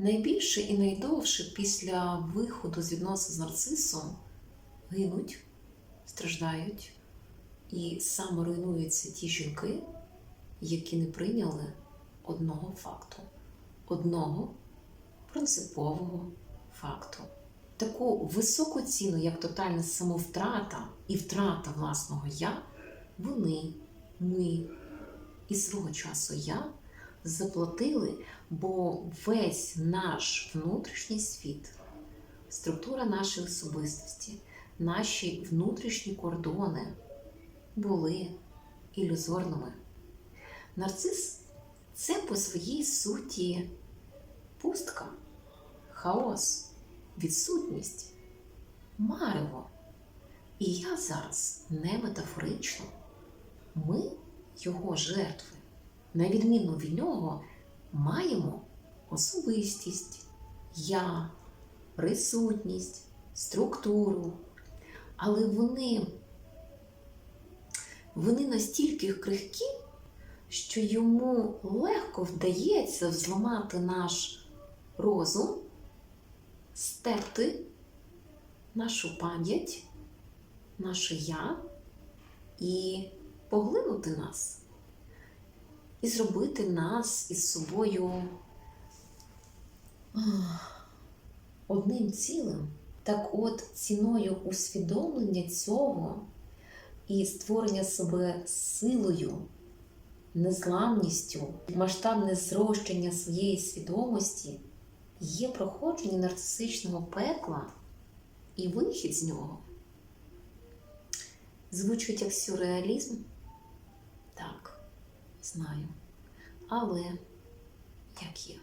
найбільше і найдовше після виходу з відносин з нарцисом гинуть, страждають і саморуйнуються ті жінки, які не прийняли одного факту, одного принципового факту. Таку високу ціну, як тотальна самовтрата і втрата власного я, вони, ми і свого часу я заплатили, бо весь наш внутрішній світ, структура нашої особистості, наші внутрішні кордони були ілюзорними. Нарцис це по своїй суті пустка, хаос, відсутність, марево. І я зараз не метафорично. Ми його жертви. На відміну від нього, маємо особистість, я, присутність, структуру. Але вони, вони настільки крихкі, що йому легко вдається взламати наш розум, стерти нашу пам'ять, наше я і поглинути нас, і зробити нас із собою одним цілим. Так от ціною усвідомлення цього і створення себе силою, незламністю, масштабне зрощення своєї свідомості є проходження нарцисичного пекла і вихід з нього. Звучить як сюрреалізм? Знаю. Але як є.